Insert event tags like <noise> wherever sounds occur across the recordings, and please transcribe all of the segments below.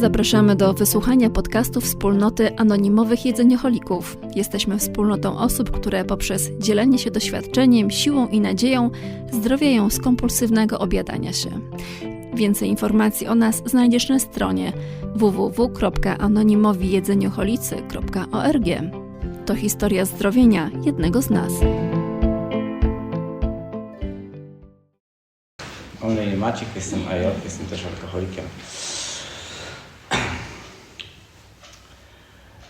Zapraszamy do wysłuchania podcastu wspólnoty anonimowych jedzenioholików. Jesteśmy wspólnotą osób, które poprzez dzielenie się doświadczeniem, siłą i nadzieją zdrowieją z kompulsywnego obiadania się. Więcej informacji o nas znajdziesz na stronie www.anonimowijedzenioholicy.org. To historia zdrowienia jednego z nas. Mam na imię Maciek, jestem AJ, jestem też alkoholikiem.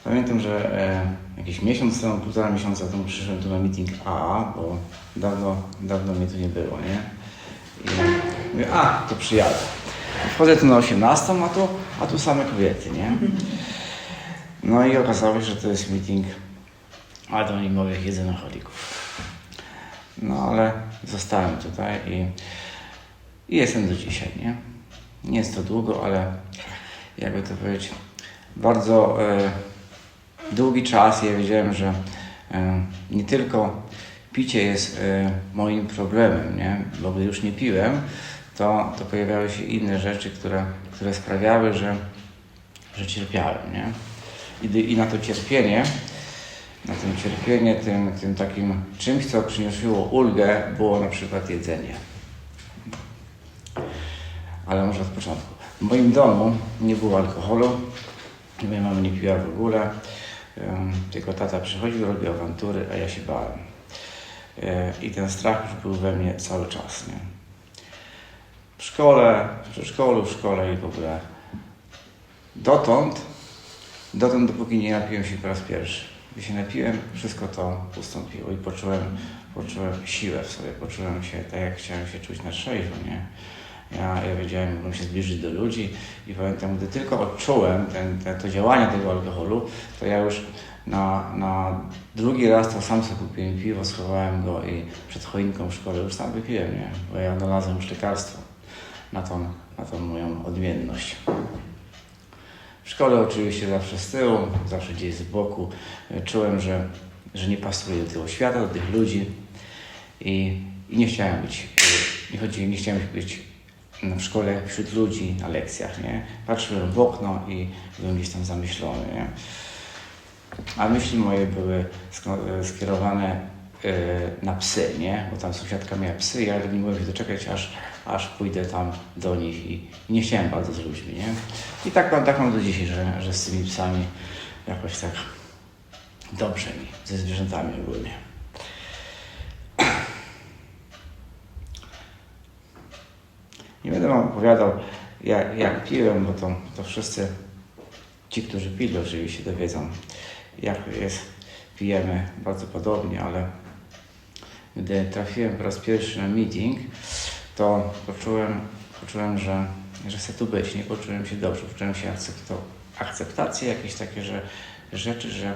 Pamiętam, że e, jakiś miesiąc temu, półtora miesiąca temu przyszedłem tu na meeting AA, bo dawno, dawno mnie tu nie było, nie? I mówię, a, to przyjadę. Wchodzę tu na 18, a tu, a tu same kobiety, nie? No i okazało się, że to jest meeting anonimowych jedzenioholików. No ale zostałem tutaj i, i jestem do dzisiaj, nie? Nie jest to długo, ale jakby to powiedzieć, bardzo e, długi czas ja wiedziałem, że e, nie tylko picie jest e, moim problemem, nie? Bo gdy już nie piłem, to, to pojawiały się inne rzeczy, które, które sprawiały, że, że cierpiałem, nie? I, I na to cierpienie, na tym cierpienie, tym, tym takim czymś, co przynosiło ulgę, było na przykład jedzenie. Ale może od początku. W moim domu nie było alkoholu, moja mama nie piła w ogóle, tylko tata przychodził, robił awantury, a ja się bałem. I ten strach już był we mnie cały czas. Nie? W szkole, w przedszkolu, w szkole i w ogóle. Dotąd, dotąd dopóki nie napiłem się po raz pierwszy. Gdy się napiłem, wszystko to ustąpiło i poczułem, poczułem siłę w sobie, poczułem się tak, jak chciałem się czuć na trzeźwo, nie? Ja, ja wiedziałem, jak się zbliżyć do ludzi i pamiętam, gdy tylko odczułem ten, ten, to działanie tego alkoholu, to ja już na, na drugi raz to sam sobie kupiłem piwo, schowałem go i przed choinką w szkole już sam wypiłem, nie? Bo ja znalazłem już lekarstwo na tą, na tą moją odmienność. W szkole oczywiście zawsze z tyłu, zawsze gdzieś z boku. Czułem, że, że nie pasuję do tego świata, do tych ludzi i, i nie chciałem być, nie, chodzi, nie chciałem być w szkole wśród ludzi na lekcjach, nie? Patrzyłem w okno i byłem gdzieś tam zamyślony, nie? A myśli moje były sk- skierowane y, na psy, nie? Bo tam sąsiadka miała psy, ja nie mogłem się doczekać, aż, aż pójdę tam do nich i nie chciałem bardzo z ludźmi, nie? I tak mam, tak mam do dzisiaj, że, że z tymi psami jakoś tak dobrze mi, ze zwierzętami ogólnie. Nie będę wam opowiadał, jak, jak piłem, bo to, to wszyscy ci, którzy pili oczywiście dowiedzą, jak jest, pijemy bardzo podobnie, ale gdy trafiłem po raz pierwszy na meeting, to poczułem, poczułem że, że chcę tu być, nie poczułem się dobrze, poczułem się akcepto, akceptację, jakieś takie że, rzeczy, że,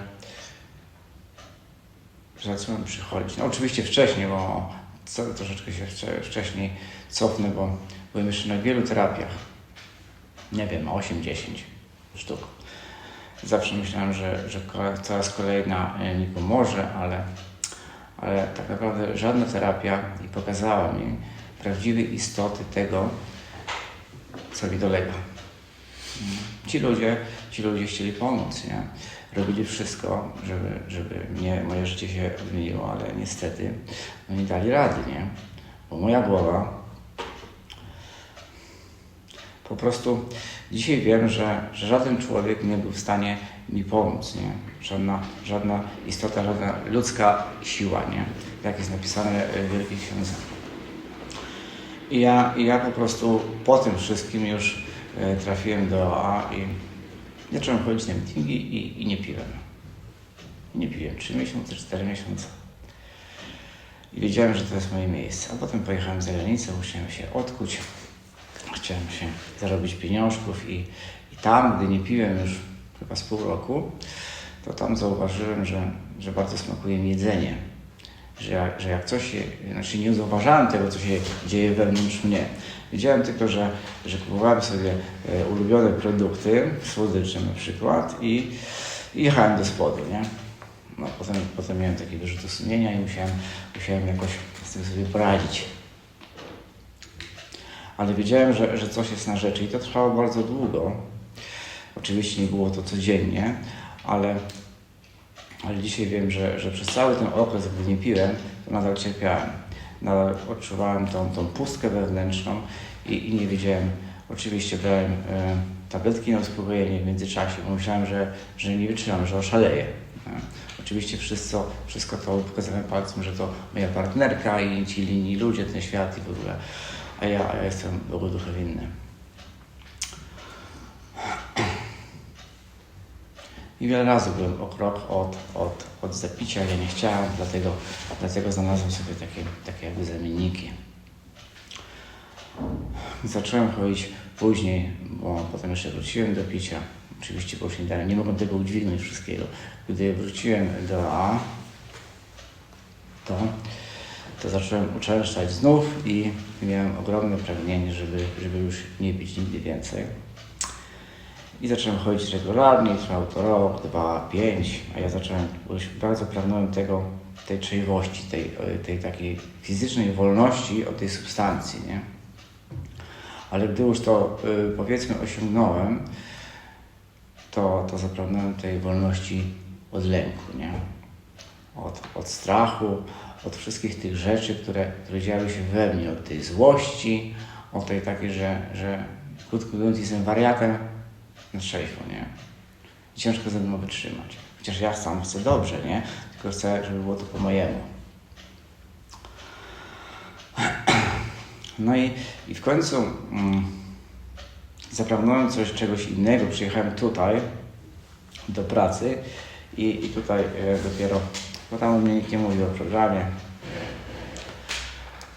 że zacząłem przychodzić. No oczywiście wcześniej, bo co, troszeczkę się wcze- wcześniej cofnę, bo byłem jeszcze na wielu terapiach. Nie wiem, 8-10 sztuk. Zawsze myślałem, że, że coraz kolejna e, mi pomoże, ale, ale tak naprawdę żadna terapia nie pokazała mi prawdziwej istoty tego, co mi dolega. Ci ludzie, ci ludzie chcieli pomóc, nie? Robili wszystko, żeby, żeby mnie, moje życie się odmieniło, ale niestety no nie dali rady, nie? Bo moja głowa po prostu dzisiaj wiem, że, że żaden człowiek nie był w stanie mi pomóc, nie? Żadna, żadna istota, żadna ludzka siła, nie? Jak jest napisane w Wielkiej Księdze. I ja, I ja po prostu po tym wszystkim już e, trafiłem do AA i zacząłem chodzić na meetingi i, i nie piłem. Nie piłem 3 miesiące, 4 miesiące. I wiedziałem, że to jest moje miejsce. A potem pojechałem za granicę, musiałem się odkuć. Chciałem się zarobić pieniążków i, i tam, gdy nie piłem już chyba z pół roku, to tam zauważyłem, że, że bardzo smakuje mi jedzenie. Że jak, że jak coś się, znaczy nie zauważałem tego, co się dzieje wewnątrz mnie. Wiedziałem tylko, że, że kupowałem sobie e, ulubione produkty, słodycze na przykład i, i jechałem do spodu, nie? No, potem, potem miałem takie wyrzuty sumienia i musiałem, musiałem jakoś z tym sobie poradzić. Ale wiedziałem, że, że coś jest na rzeczy i to trwało bardzo długo. Oczywiście nie było to codziennie, ale, ale dzisiaj wiem, że, że przez cały ten okres, gdy nie piłem, to nadal cierpiałem. Nadal odczuwałem tą, tą pustkę wewnętrzną i, i nie wiedziałem. Oczywiście brałem e, tabletki na uspokojenie w międzyczasie, bo myślałem, że, że nie wytrzymam, że oszaleję. E, Oczywiście wszystko, wszystko to pokazałem palcem, że to moja partnerka i ci inni ludzie, ten świat i w ogóle. A ja, a ja jestem Bogu ducha winny. I wiele razy byłem o krok od, od, od zapicia, ja nie chciałem, dlatego, dlatego znalazłem sobie takie, takie jakby zamienniki. Zacząłem chodzić później, bo potem jeszcze wróciłem do picia. Oczywiście po śniadaniu nie mogłem tego udźwignąć wszystkiego. Gdy wróciłem do A, to, to zacząłem uczęszczać znów i miałem ogromne pragnienie, żeby, żeby już nie pić nigdy więcej. I zacząłem chodzić regularnie, trwało to rok, dwa, pięć, a ja zacząłem, już bardzo pragnąłem tego, tej trzeźwości, tej, tej takiej fizycznej wolności od tej substancji, nie? Ale gdy już to y, powiedzmy osiągnąłem, to, to zapragnąłem tej wolności od lęku, nie? Od, od strachu, od wszystkich tych rzeczy, które, które działy się we mnie, od tej złości, od tej takiej, że, że krótko mówiąc jestem wariatem na trzeźwo, nie? I ciężko ze mną wytrzymać. Chociaż ja sam chcę dobrze, nie? Tylko chcę, żeby było to po mojemu. No i, i w końcu mm, zapragnąłem coś, czegoś innego. Przyjechałem tutaj do pracy i, i tutaj e, dopiero, bo tam mnie nikt nie mówił o programie,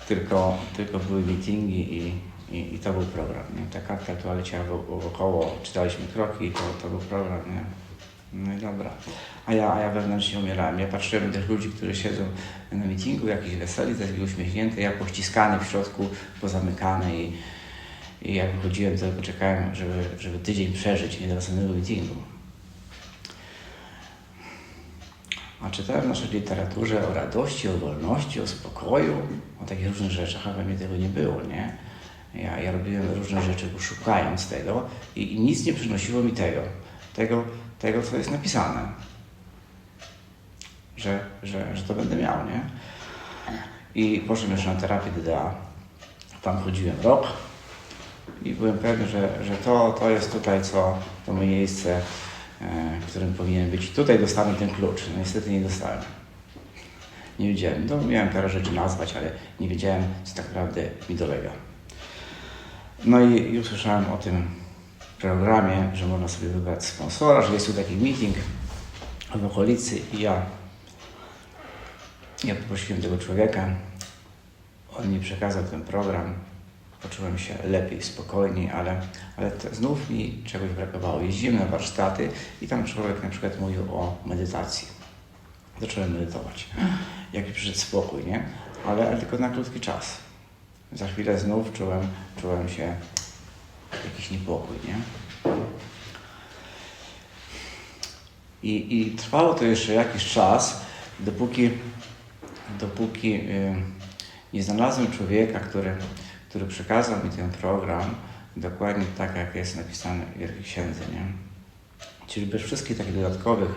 tylko, tylko były meetingi i, i, i to był program. Nie? Ta kartka tu leciała wo- wokoło, czytaliśmy kroki i to, to był program. Nie? No i dobra. A ja, a ja wewnętrznie umierałem. Ja patrzyłem tych ludzi, którzy siedzą na meetingu, jakiś weseli, taki uśmiechnięty, ja pościskany w środku, pozamykany i, i jak wychodziłem, to czekałem, żeby, żeby tydzień przeżyć nie do następnego meetingu. A czytałem w naszej literaturze o radości, o wolności, o spokoju, o takich różnych rzeczach, a we mnie tego nie było, nie? Ja, ja robiłem różne rzeczy, szukając tego i, i nic nie przynosiło mi tego, tego, tego, co jest napisane, że, że, że to będę miał, nie? I poszedłem jeszcze na terapię DDA. Tam chodziłem rok i byłem pewny, że, że to, to jest tutaj, co to miejsce, w którym powinien być. Tutaj dostanę ten klucz. No, niestety nie dostałem. Nie wiedziałem. No, miałem parę rzeczy nazwać, ale nie wiedziałem, co tak naprawdę mi dolega. No i, i usłyszałem o tym programie, że można sobie wybrać sponsora, że jest tu taki meeting w okolicy i ja, ja poprosiłem tego człowieka, on mi przekazał ten program, poczułem się lepiej, spokojniej, ale, ale znów mi czegoś brakowało. Jeździłem na warsztaty i tam człowiek na przykład mówił o medytacji. Zacząłem medytować. Jaki przyszedł spokój, nie? Ale, ale tylko na krótki czas. Za chwilę znów czułem, czułem się jakiś niepokój, nie? I, I trwało to jeszcze jakiś czas, dopóki, dopóki y, nie znalazłem człowieka, który, który przekazał mi ten program dokładnie tak, jak jest napisane w Wielkiej Księdze, nie? Czyli bez wszystkich takich dodatkowych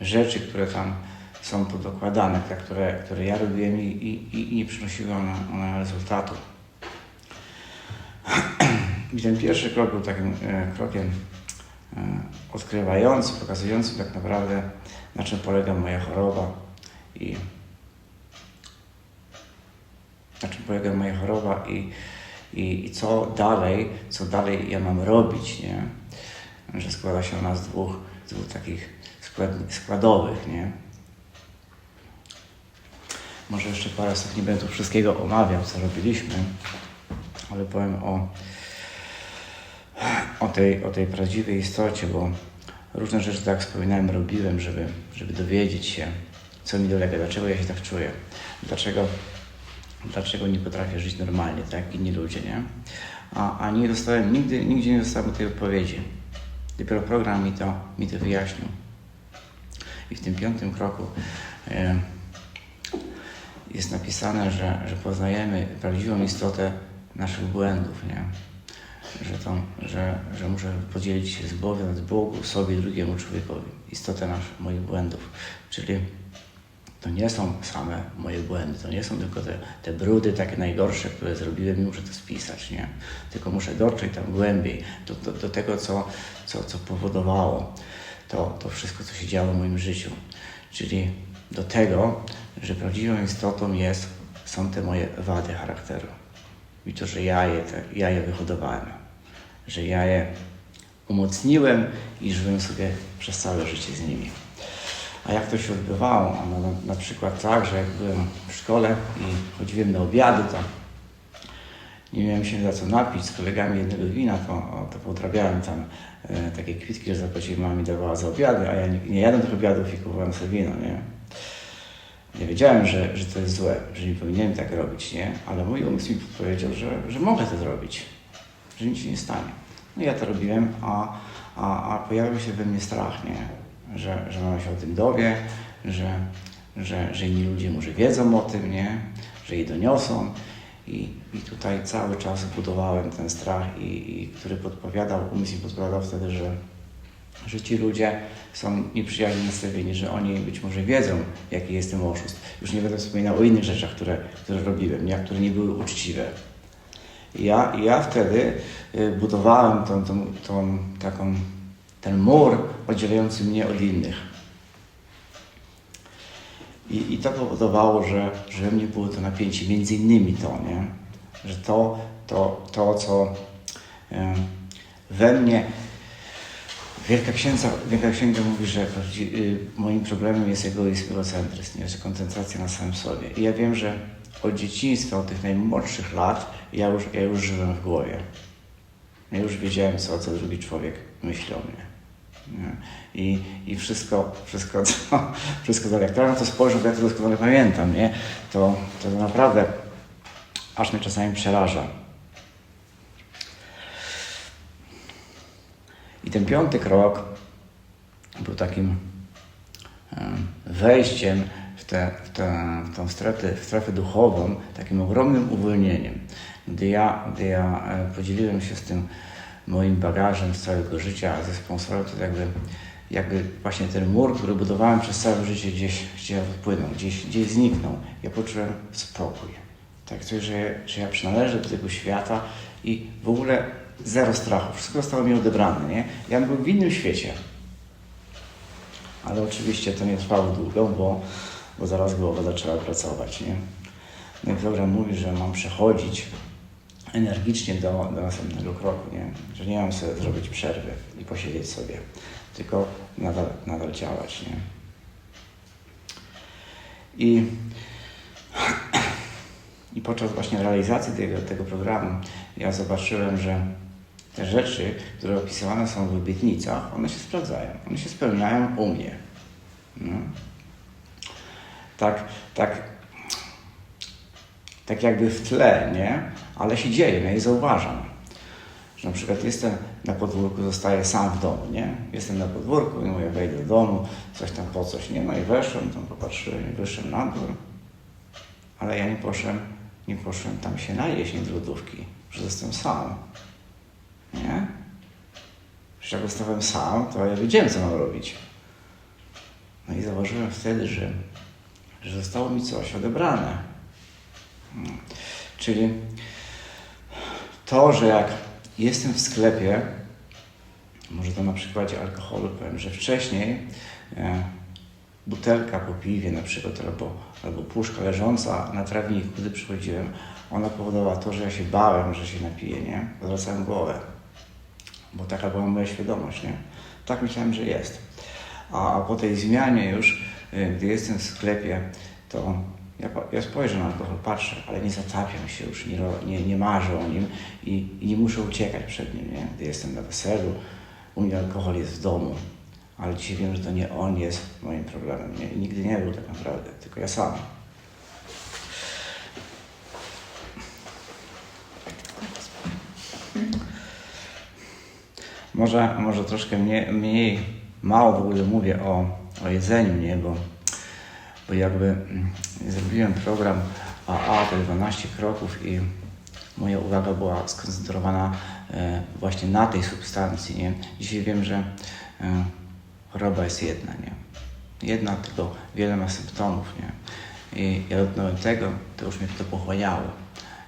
y, rzeczy, które tam są podokładane, te, które, które ja robiłem i, i, i nie przynosiły one, one rezultatu. <clears throat> I ten pierwszy krok był takim e, krokiem e, odkrywającym, pokazującym tak naprawdę, na czym polega moja choroba i na czym polega moja choroba i, i, i co dalej, co dalej ja mam robić, nie? Że składa się ona z dwóch, z dwóch takich skład, składowych, nie? Może jeszcze parę słów nie będę tu wszystkiego omawiał, co robiliśmy, ale powiem o, o, tej, o tej prawdziwej istocie, bo różne rzeczy, tak jak wspominałem, robiłem, żeby, żeby dowiedzieć się, co mi dolega, dlaczego ja się tak czuję, dlaczego, dlaczego nie potrafię żyć normalnie, tak jak inni ludzie, nie? A, a nie dostałem, nigdy, nigdzie nie dostałem tej odpowiedzi. Dopiero program mi to, mi to wyjaśnił. I w tym piątym kroku e, jest napisane, że, że poznajemy prawdziwą istotę naszych błędów, nie? że, to, że, że muszę podzielić się z Bogiem, z Bogu, sobie drugiemu człowiekowi. Istotę nasz, moich błędów. Czyli to nie są same moje błędy, to nie są tylko te, te brudy takie najgorsze, które zrobiłem i muszę to spisać, nie? Tylko muszę dotrzeć tam głębiej do, do, do tego, co, co, co powodowało to, to wszystko, co się działo w moim życiu. Czyli do tego, że prawdziwą istotą jest, są te moje wady charakteru. I to, że ja je, te, ja je wyhodowałem, że ja je umocniłem i żyłem sobie przez całe życie z nimi. A jak to się odbywało? No, na, na przykład tak, że jak byłem w szkole i chodziłem na obiady, to nie miałem się za co napić z kolegami jednego wina, to, to podrabiałem tam e, takie kwitki, że zapłaciłem, mama mi dawała za obiady, a ja nie, nie jadłem tych obiadów i kupowałem sobie wino, nie? Nie wiedziałem, że, że to jest złe, że nie powinienem tak robić, nie? Ale mój umysł mi powiedział, że, że mogę to zrobić, że nic się nie stanie. No ja to robiłem, a, a, a pojawił się we mnie strach, nie? Że, mama się o tym dowie, że, że, że inni ludzie może wiedzą o tym, nie? Że jej doniosą. I, I tutaj cały czas budowałem ten strach, i, i który podpowiadał, umysł mi podpowiadał wtedy, że, że ci ludzie są nieprzyjaźnie nastawieni, że oni być może wiedzą, jaki jestem oszust. Już nie będę wspominał o innych rzeczach, które, które robiłem, nie? które nie były uczciwe. Ja, ja wtedy y, budowałem tą, tą, tą, taką, ten mur oddzielający mnie od innych. I, I to powodowało, że, że we mnie było to napięcie, między innymi to, nie? że to, to, to co we mnie Wielka Księga, Wielka Księga mówi, że y, moim problemem jest egoizm, egocentryzm, nie? że koncentracja na samym sobie. I ja wiem, że od dzieciństwa, od tych najmłodszych lat, ja już, ja już żyłem w głowie. Ja już wiedziałem, co, co drugi człowiek myśli o mnie. I, I wszystko, wszystko, co, wszystko to, jak teraz to spojrzę, ja to doskonale pamiętam, nie? To, to naprawdę aż mnie czasami przeraża. I ten piąty krok był takim wejściem w, tę w, te, w tą strefę, w strefę duchową, takim ogromnym uwolnieniem. Gdy ja, gdy ja podzieliłem się z tym moim bagażem z całego życia ze sponsorem, to jakby, jakby właśnie ten mur, który budowałem przez całe życie gdzieś, gdzieś odpłynął, gdzieś, gdzieś zniknął. Ja poczułem spokój. Tak coś, że, że ja przynależę do tego świata i w ogóle zero strachu. Wszystko zostało mi odebrane, nie? Ja byłem w innym świecie. Ale oczywiście to nie trwało długo, bo, bo zaraz głowa zaczęła pracować, nie? No i program mówi, że mam przechodzić energicznie do, do następnego kroku, nie? Że nie mam sobie zrobić przerwy i posiedzieć sobie, tylko nadal, nadal działać, nie? I, I podczas właśnie realizacji tego, tego programu ja zobaczyłem, że te rzeczy, które opisywane są w obietnicach, one się sprawdzają, one się spełniają u mnie. No. Tak, tak, tak jakby w tle, nie? Ale się dzieje, ja je zauważam. Że na przykład jestem na podwórku, zostaję sam w domu, nie? Jestem na podwórku i mówię, wejdę do domu, coś tam po coś, nie? No i weszłem, tam popatrzyłem i na dwór. Ale ja nie poszłem, nie poszłem tam się najeść z lodówki, że jestem sam. Nie? Przecież jak zostałem sam, to ja wiedziałem, co mam robić. No i zauważyłem wtedy, że, że zostało mi coś odebrane. Hmm. Czyli to, że jak jestem w sklepie, może to na przykładzie alkoholu powiem, że wcześniej e, butelka po piwie na przykład albo, albo puszka leżąca na trawniku, gdy przychodziłem, ona powodowała to, że ja się bałem, że się napiję, nie? Zwracałem głowę bo taka była moja świadomość, nie? Tak myślałem, że jest. A, a po tej zmianie już, y, gdy jestem w sklepie, to ja, ja spojrzę na alkohol, patrzę, ale nie zatapiam się już, nie, nie, nie marzę o nim i, i nie muszę uciekać przed nim, nie? Gdy jestem na weselu, u mnie alkohol jest w domu, ale dzisiaj wiem, że to nie on jest moim problemem. Nie? Nigdy nie był tak naprawdę, tylko ja sam. Może, może troszkę mniej, mniej, mało w ogóle mówię o, o jedzeniu, nie? Bo, bo jakby zrobiłem program AA, te 12 kroków i, moja uwaga była skoncentrowana e, właśnie na tej substancji. Nie? Dzisiaj wiem, że e, choroba jest jedna. Nie? Jedna, tylko wiele ma symptomów. Nie? I ja dotknąłem tego, to już mnie to pochłaniało.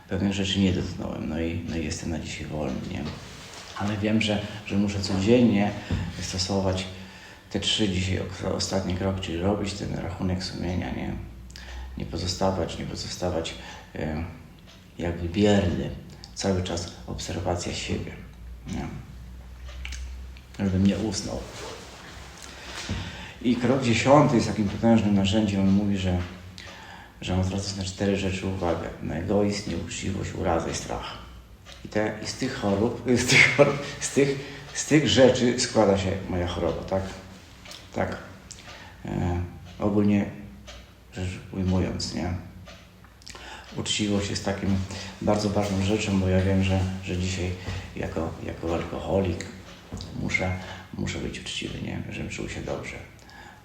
Pewnych rzeczy nie dotknąłem, no i, no i jestem na dzisiaj wolny. Nie? Ale wiem, że, że muszę codziennie stosować te trzy dzisiaj ostatni krok, czyli robić ten rachunek sumienia, nie? Nie pozostawać, nie pozostawać e, jakby bierny. Cały czas obserwacja siebie. Nie? Żebym nie usnął. I krok dziesiąty jest takim potężnym narzędziem. On mówi, że, że mam zwracać na cztery rzeczy uwagę. Na egoizm, nieuczciwość, urazę i strach. I, te, I z tych chorób, <laughs> z tych, chorób, z tych, z tych rzeczy składa się moja choroba, tak? Tak. E, ogólnie rzecz ujmując, nie? Uczciwość jest takim bardzo ważną rzeczą, bo ja wiem, że, że dzisiaj jako, jako alkoholik muszę, muszę być uczciwy, nie? Żebym czuł się dobrze.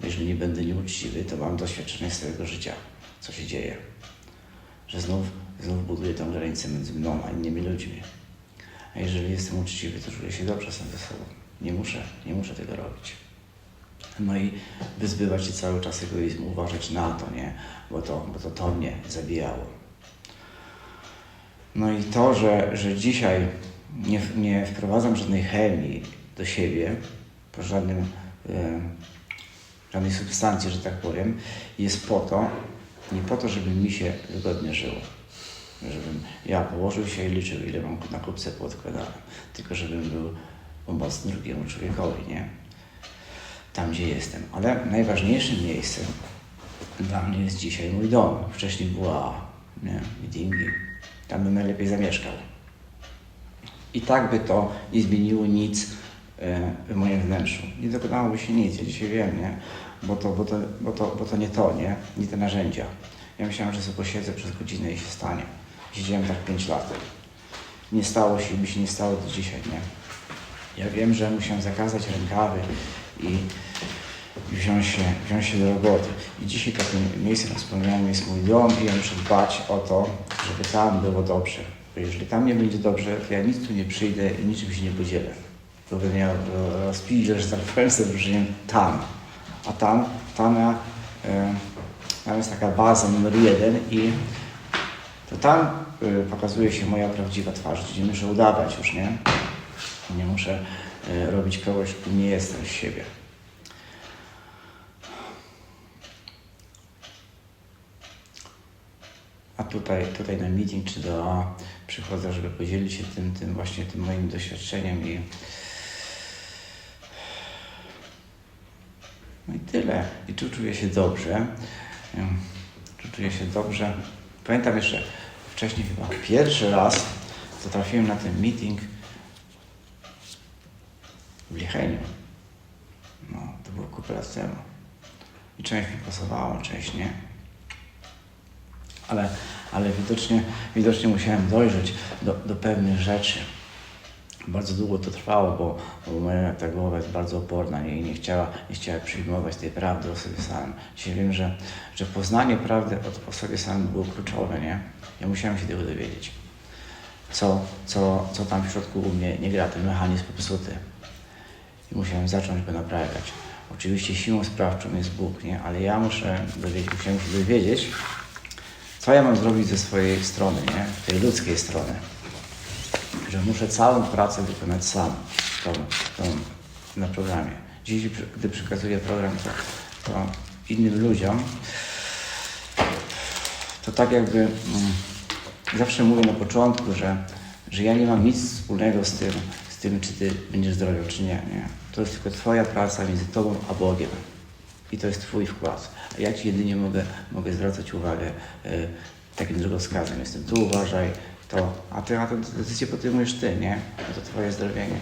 Jeżeli nie będę nieuczciwy, to mam doświadczenie z swojego życia, co się dzieje. Że znów, znów buduję tą granicę między mną a innymi ludźmi. A jeżeli jestem uczciwy, to czuję się dobrze sam ze sobą. Nie muszę, nie muszę tego robić. No i wyzbywać się cały czas egoizmu, uważać na to, nie? Bo to, bo to, to mnie zabijało. No i to, że, że dzisiaj nie, nie wprowadzam żadnej chemii do siebie, po żadnym, e, żadnej substancji, że tak powiem, jest po to, nie po to, żeby mi się wygodnie żyło. Żebym ja położył się i liczył, ile mam na kupce poodkładane. Tylko żebym był pomocny drugiemu człowiekowi, nie? Tam, gdzie jestem. Ale najważniejszym miejscem dla mnie jest dzisiaj mój dom. Wcześniej była, nie, meetingi. Tam bym najlepiej zamieszkał. I tak by to nie zmieniło nic e, w moim wnętrzu. Nie dokonałoby się nic, ja dzisiaj wiem, nie? Bo to, bo to, bo to, bo to nie to, nie? Nie te narzędzia. Ja myślałem, że sobie posiedzę przez godzinę i się stanie. Siedziałem tak 5 lat. Nie stało się by się nie stało do dzisiaj, nie? Ja wiem, że musiałem zakazać rękawy i, wziąć, się, wziąć się do roboty. I dzisiaj takim miejscem wspomnianym jest mój dom i ja muszę dbać o to, żeby tam było dobrze. Bo jeżeli tam nie będzie dobrze, to ja nic tu nie przyjdę i niczym się nie podzielę. To bym miał rozpijać, że tak powiem tam. A tam, tam ja, e, tam jest taka baza numer jeden i to tam y, pokazuje się moja prawdziwa twarz, gdzie nie muszę udawać już, nie? Nie muszę robić kogoś, kim nie jestem z siebie. A tutaj, tutaj na meeting czy do A przychodzę, żeby podzielić się tym, tym właśnie tym moim doświadczeniem i no i tyle. I tu czuję się dobrze. Tu czuję się dobrze. Pamiętam jeszcze wcześniej chyba pierwszy raz, co trafiłem na ten meeting w Licheniu. No, to było kupę lat temu. I część mi pasowała, część nie. Ale, ale widocznie, widocznie musiałem dojrzeć do, do pewnych rzeczy. Bardzo długo to trwało, bo, bo moja ta głowa jest bardzo oporna nie, i nie chciała, nie chciała przyjmować tej prawdy o sobie samym. Dzisiaj wiem, że, że poznanie prawdy o, o sobie samym było kluczowe, nie? Ja musiałem się tego dowiedzieć. Co, co, co tam w środku u mnie nie gra, ten mechanizm popsuty. I musiałem zacząć go naprawiać. Oczywiście siłą sprawczą jest Bóg, nie? Ale ja muszę dowiedzieć, musiałem się dowiedzieć, co ja mam zrobić ze swojej strony, nie? Tej ludzkiej strony że muszę całą pracę wykonać sam tą, tą, na programie. Dziś, gdy przekazuję program, to, to innym ludziom, to tak jakby mm, zawsze mówię na początku, że, że ja nie mam nic wspólnego z tym, z tym, czy ty będziesz zdrowy, czy nie, nie. To jest tylko twoja praca między tobą a Bogiem. I to jest twój wkład. A ja ci jedynie mogę, mogę zwracać uwagę y, takim drogowskazem. Jestem tu, uważaj, to, a ty a tę decyzję podejmujesz ty, nie? To twoje zdrowienie.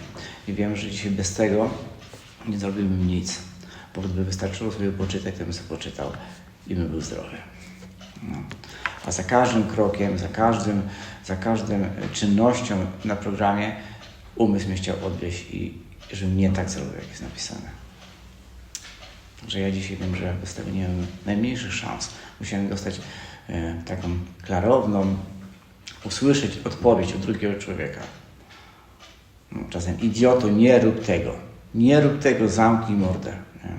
I wiem, że dzisiaj bez tego nie zrobiłbym nic. Bo gdyby wystarczyło sobie poczytać, to bym sobie poczytał i bym był zdrowy. No. A za każdym krokiem, za każdym, za każdym czynnością na programie umysł mnie chciał odwieźć i żebym nie tak zrobił, jak jest napisane. Także ja dzisiaj wiem, że mam najmniejszych szans. Musiałem dostać e, taką klarowną usłyszeć odpowiedź od drugiego człowieka. No, czasem idioto, nie rób tego. Nie rób tego, zamknij mordę. Nie?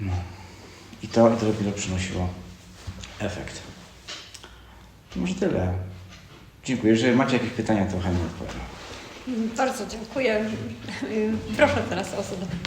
No. I to, I to dopiero przynosiło efekt. To może tyle. Dziękuję. Jeżeli macie jakieś pytania, to chętnie odpowiem. Bardzo dziękuję. Proszę teraz o zadanie